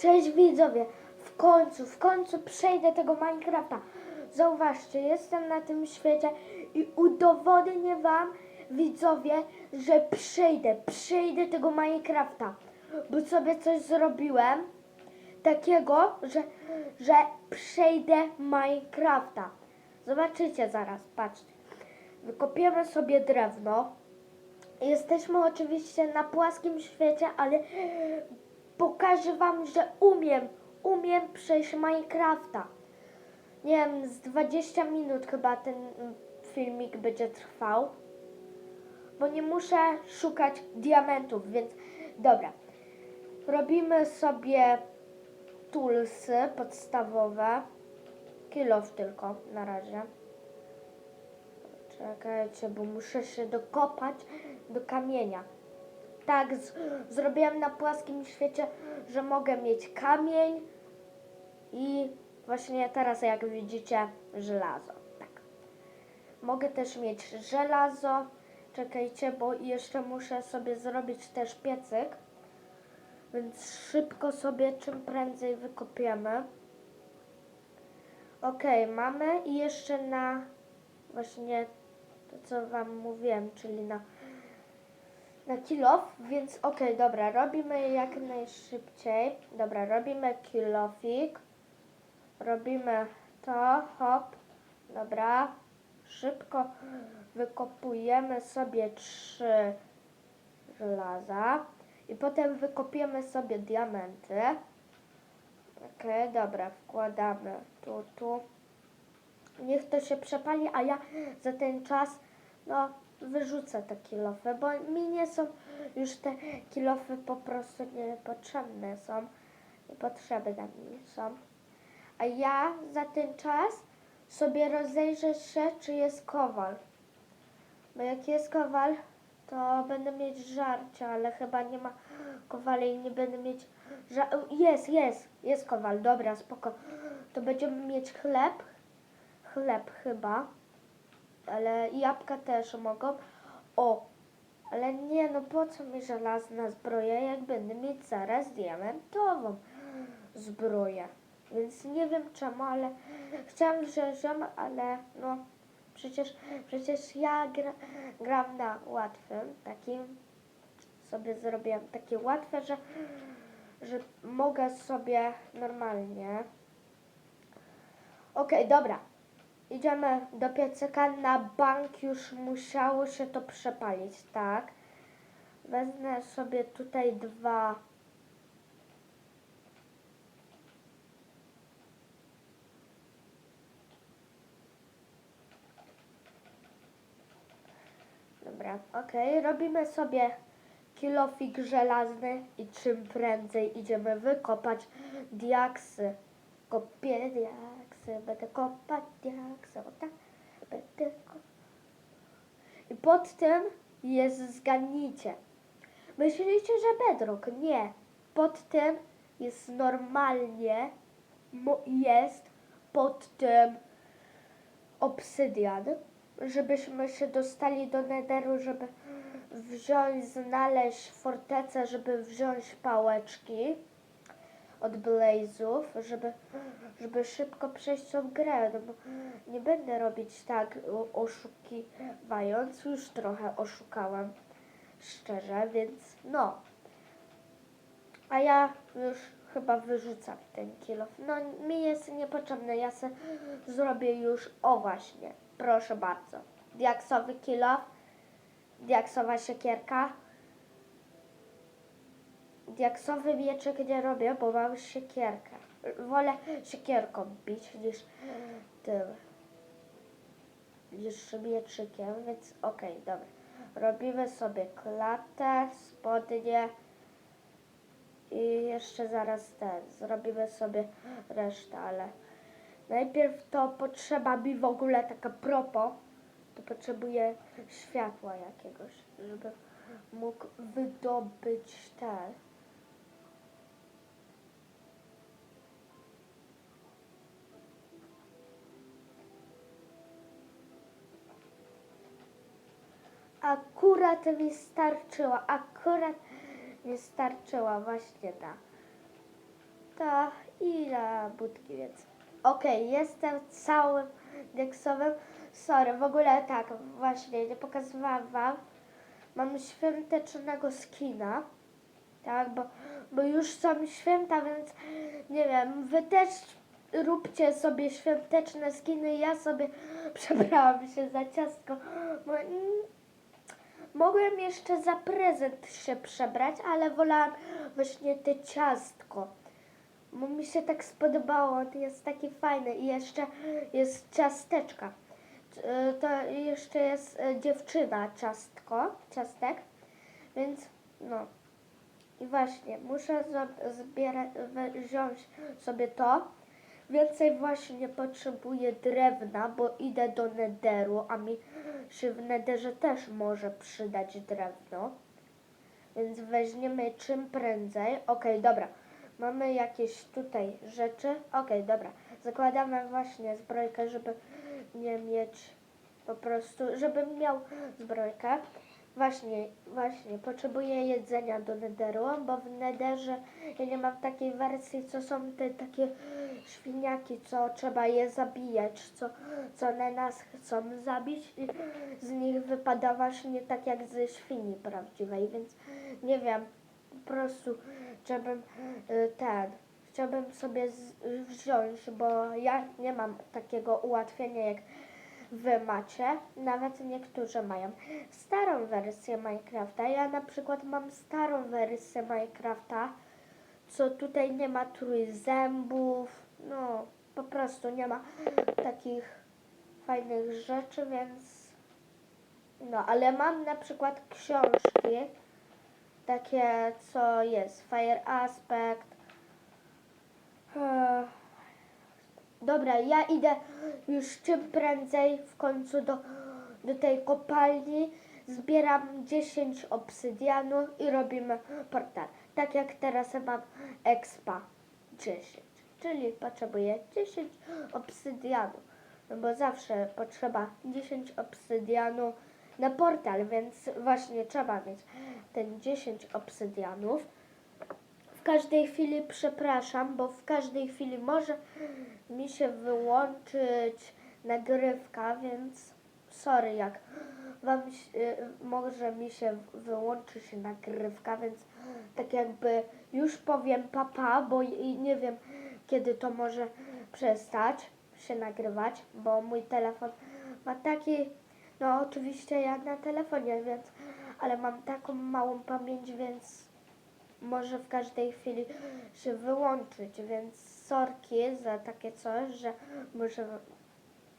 Cześć widzowie! W końcu, w końcu przejdę tego Minecrafta. Zauważcie, jestem na tym świecie i udowodnię wam, widzowie, że przejdę, przejdę tego Minecrafta. Bo sobie coś zrobiłem takiego, że, że przejdę Minecrafta. Zobaczycie zaraz, patrzcie. Wykopiemy sobie drewno. Jesteśmy oczywiście na płaskim świecie, ale pokażę wam, że umiem, umiem przejść Minecrafta. Nie wiem, z 20 minut chyba ten mm, filmik będzie trwał, bo nie muszę szukać diamentów, więc dobra. Robimy sobie toolsy podstawowe, kilof tylko na razie. Czekajcie, bo muszę się dokopać do kamienia. Tak, z, zrobiłem na płaskim świecie, że mogę mieć kamień i właśnie teraz, jak widzicie, żelazo. Tak. Mogę też mieć żelazo. Czekajcie, bo jeszcze muszę sobie zrobić też piecyk. Więc szybko sobie czym prędzej wykopiemy. Ok, mamy i jeszcze na właśnie to, co Wam mówiłem, czyli na, na kilof, więc okej, dobra, robimy jak najszybciej. Dobra, robimy kilofik. Robimy to, hop, dobra. Szybko wykopujemy sobie trzy żelaza i potem wykopiemy sobie diamenty. Okej, dobra, wkładamy tu, tu. Niech to się przepali, a ja za ten czas no, wyrzucę te kilofy, bo mi nie są już te kilofy po prostu niepotrzebne są. Niepotrzebne mi są. A ja za ten czas sobie rozejrzę się, czy jest kowal. Bo jak jest kowal, to będę mieć żarcie, ale chyba nie ma kowali i nie będę mieć ża- Jest, jest, jest kowal, dobra, spoko. To będziemy mieć chleb, chleb chyba, ale jabłka też mogą. O, ale nie, no po co mi żelazna zbroja, jak będę mieć zaraz diamentową zbroję. Więc nie wiem czemu, ale chciałam, że żem, ale no przecież, przecież ja gra, gram na łatwym, takim sobie zrobiłam takie łatwe, że, że mogę sobie normalnie. Okej, dobra. Idziemy do piecyka. Na bank już musiało się to przepalić, tak? Wezmę sobie tutaj dwa. Dobra, okej. Robimy sobie kilofik żelazny i czym prędzej idziemy wykopać diaksy. Kopię diaksy, będę kopać diaksy, będę. I pod tym jest, zgadnijcie, myślicie, że bedrock? Nie. Pod tym jest normalnie, jest pod tym obsydian, żebyśmy się dostali do nederu, żeby wziąć, znaleźć fortecę, żeby wziąć pałeczki od blazów, żeby, żeby szybko przejść tą grę, no bo nie będę robić tak oszukiwając, już trochę oszukałam, szczerze, więc no. A ja już chyba wyrzucam ten kilof. No mi jest niepotrzebny, ja se zrobię już, o właśnie, proszę bardzo. Diaksowy kilof, diaksowa siekierka. Diaksowy mieczyk nie robię, bo mam siekierkę. Wolę siekierką bić niż tym, niż mieczykiem, więc okej, dobra. Robimy sobie klatę, spodnie i jeszcze zaraz ten, zrobimy sobie resztę, ale najpierw to potrzeba mi w ogóle taka propo, to potrzebuję światła jakiegoś, żeby mógł wydobyć te. Akurat mi starczyła, akurat mi starczyła właśnie ta to i budki, więc okej, jestem całym deksowym. Sorry, w ogóle tak, właśnie, nie pokazywałam wam. Mam świątecznego skina, tak, bo, bo już są święta, więc nie wiem, wy też róbcie sobie świąteczne skiny. Ja sobie przebrałam się za ciastko. Bo, mogłem jeszcze za prezent się przebrać, ale wolałam właśnie te ciastko. Bo mi się tak spodobało, to jest taki fajny i jeszcze jest ciasteczka. E, To jeszcze jest e, dziewczyna ciastko, ciastek, więc no. I właśnie, muszę zbierać, wziąć sobie to. Więcej właśnie potrzebuję drewna, bo idę do nederu, a mi się w nederze też może przydać drewno. Więc weźmiemy czym prędzej. Okej, dobra. Mamy jakieś tutaj rzeczy. Okej, dobra. Zakładamy właśnie zbrojkę, żeby nie mieć po prostu, żebym miał zbrojkę. Właśnie, właśnie, potrzebuję jedzenia do nederu, bo w nederze ja nie mam takiej wersji, co są te takie świniaki, co trzeba je zabijać, co, co one nas chcą zabić i z nich wypada właśnie tak jak ze świni prawdziwej, więc nie wiem, po prostu żebym y, ten, chciałbym sobie wziąć, bo ja nie mam takiego ułatwienia jak wy macie, nawet niektórzy mają starą wersję Minecrafta. Ja na przykład mam starą wersję Minecrafta, co tutaj nie ma trójzębów, no po prostu nie ma takich fajnych rzeczy, więc no, ale mam na przykład książki, takie co jest, Fire Aspect, e, Dobra, ja idę już czym prędzej w końcu do, do tej kopalni. Zbieram 10 obsydianu i robimy portal. Tak jak teraz mam expa 10. Czyli potrzebuję 10 obsydianu. No bo zawsze potrzeba 10 obsydianu na portal, więc właśnie trzeba mieć ten 10 obsydianów. W każdej chwili przepraszam, bo w każdej chwili może mi się wyłączyć nagrywka, więc sorry jak wam y, może mi się wyłączyć nagrywka, więc tak jakby już powiem papa, bo i nie wiem kiedy to może przestać się nagrywać, bo mój telefon ma taki, no oczywiście ja na telefonie, więc ale mam taką małą pamięć, więc może w każdej chwili się wyłączyć, więc sorki za takie coś, że może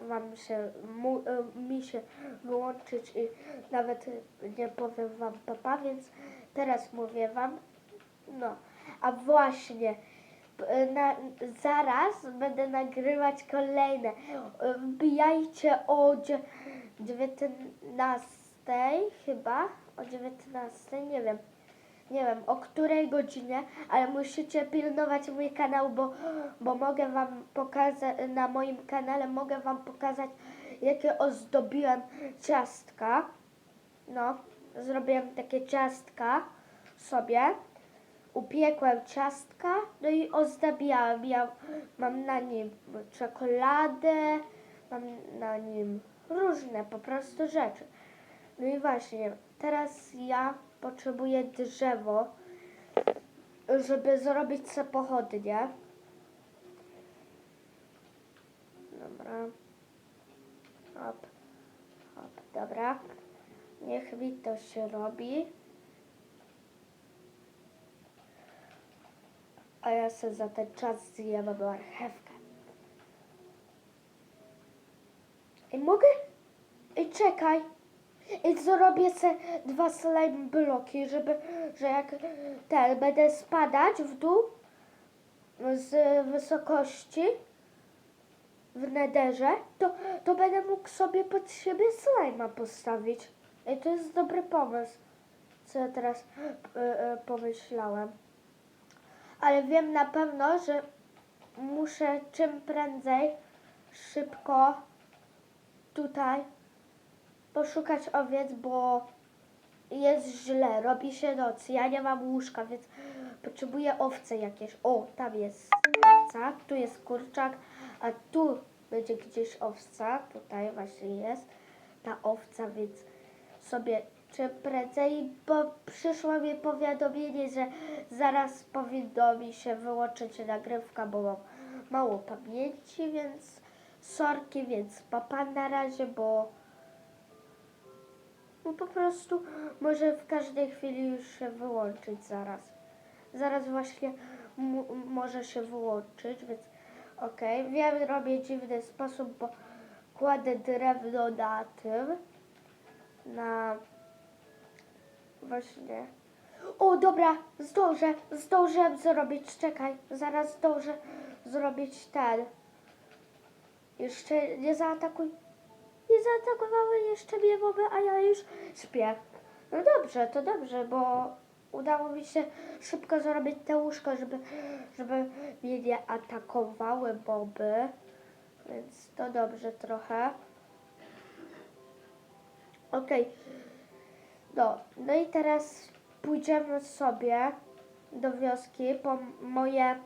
wam się, mu, e, mi się wyłączyć i nawet nie powiem wam papa, więc teraz mówię wam, no, a właśnie, p- na, zaraz będę nagrywać kolejne, E, wbijajcie o dzie- 19 chyba, o 19, nie wiem, nie wiem o której godzinie, ale musicie pilnować mój kanał, bo, bo mogę wam pokazać, na moim kanale mogę wam pokazać, jakie ozdobiłem ciastka. No, zrobiłem takie ciastka sobie. Upiekłem ciastka, no i ozdabiałem. Ja mam na nim czekoladę, mam na nim różne po prostu rzeczy. No i właśnie, teraz ja potrzebuję drzewo, żeby zrobić sobie pochodnie. Dobra. Hop, hop, dobra. Niech mi to się robi. A ja sobie za ten czas zjem marchewkę. I mogę? I czekaj. Zrobię se dwa slime bloki, żeby, że jak ten będę spadać w dół z wysokości w nederze, to, to będę mógł sobie pod siebie slajma postawić. I to jest dobry pomysł, co ja teraz y, y, pomyślałem. Ale wiem na pewno, że muszę czym prędzej szybko tutaj poszukać owiec, bo jest źle, robi się noc. Ja nie mam łóżka, więc potrzebuję owce jakieś. O, tam jest owca, tu jest kurczak, a tu będzie gdzieś owca. Tutaj właśnie jest ta owca, więc sobie czym prędzej, bo przyszło mi powiadomienie, że zaraz powinno mi się wyłączyć nagrywka, bo mam mało pamięci, więc sorki, więc papa na razie, bo prostu może w każdej chwili już się wyłączyć zaraz. Zaraz właśnie może się wyłączyć, więc okej. Wiem, robię dziwny sposób, bo kładę drewno na tym, na właśnie. O, dobra, zdążę, zdążę zrobić, czekaj, zaraz zdążę zrobić ten. Jeszcze nie zaatakuj. Nie zaatakowały jeszcze mnie moby, a ja już śpię. No dobrze, to dobrze, bo udało mi się szybko zrobić te łóżko, żeby, żeby mnie nie atakowały moby. Więc to dobrze trochę. Okej. No, no i teraz pójdziemy sobie do wioski po moje,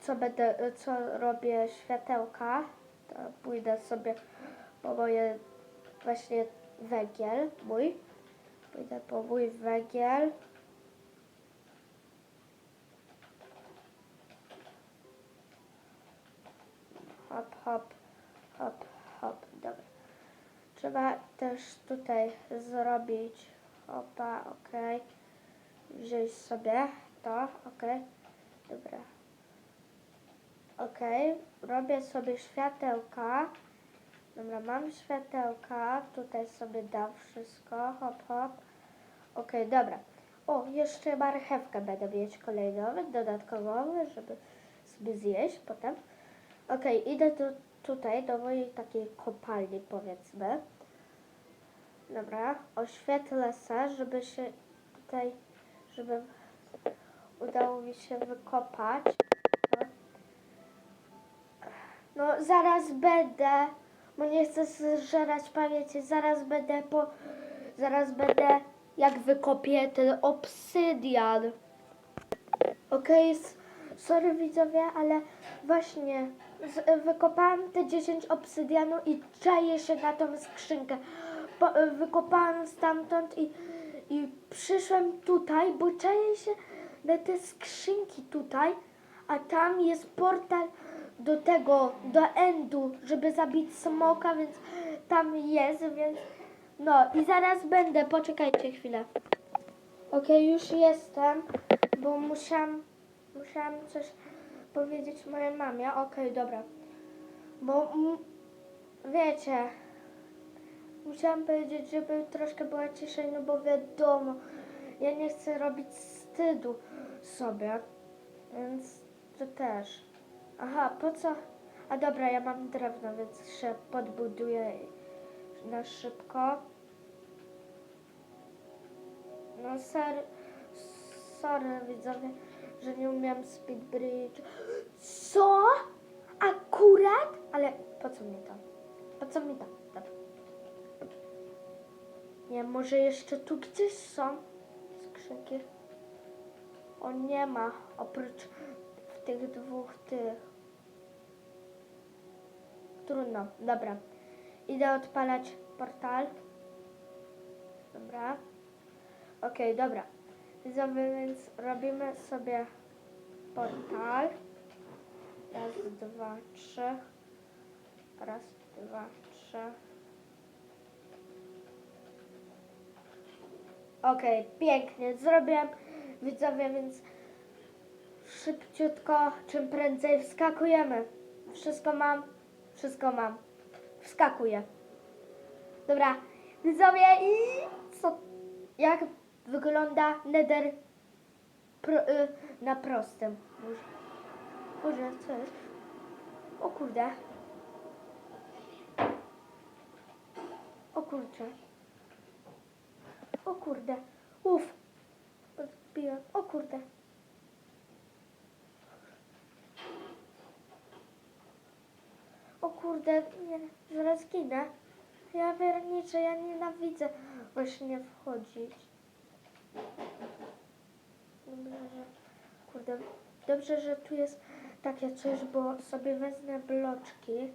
co będę, co robię światełka. To pójdę sobie po moje właśnie węgiel mój. Pójdę po mój węgiel. Hop, hop, hop, hop. Dobra. Trzeba też tutaj zrobić. Opa, okej. Wziąć sobie to, okej. Dobra. Okej, robię sobie światełka. Dobra, mam światełka. Tutaj sobie dam wszystko. Hop, hop. Okej, dobra. O, jeszcze marchewkę będę mieć kolejną, dodatkową, żeby sobie zjeść potem. Okej, idę tu, tutaj do mojej takiej kopalni, powiedzmy. Dobra, oświetlę se, żeby się tutaj, żeby udało mi się wykopać. No, zaraz będę, bo nie chcę zżerać pamięci, zaraz będę po, zaraz będę, jak wykopię ten obsydian. Okej, s- sorry widzowie, ale właśnie wykopałam te 10 obsydianu i czaję się na tą skrzynkę. Po, wykopałam stamtąd i, i przyszłam tutaj, bo czaję się na te skrzynki tutaj, a tam jest portal do tego, do endu, żeby zabić smoka, więc tam jest, więc no i zaraz będę, poczekajcie chwilę. Okej, już jestem, bo musiałam, musiałam coś powiedzieć mojej mamie. Okej, dobra. Bo wiecie, musiałam powiedzieć, żeby troszkę była ciszej, no bo wiadomo, ja nie chcę robić wstydu sobie, więc to też. Aha, po co? A dobra, ja mam drewno, więc się podbuduję na szybko. No ser, sorry widzowie, że nie umiem speed bridge. Co? Akurat? Ale po co mi to? Po co mi to? Dobra. Nie, może jeszcze tu gdzieś są skrzynki. O, nie ma, oprócz tych dwóch tych. Trudno, dobra. Idę odpalać portal. Dobra. Okej, dobra. Więc robimy sobie portal. Raz, dwa, trzy. Raz, dwa, trzy. Okej, pięknie. Zrobiłem widzowie, więc szybciutko, czym prędzej wskakujemy. Wszystko mam, wszystko mam. Wskakuję. Dobra, widzowie i co, jak wygląda nether pro, y, na prostym. Boże, Boże, co jest? O kurde. O kurczę. O kurde. Uf. O kurde. Kurde, zaraz ginę. Ja wierniczę, ja nienawidzę właśnie wchodzić. dobrze, że... Kurde, dobrze, że tu jest takie coś, bo sobie wezmę bloczki.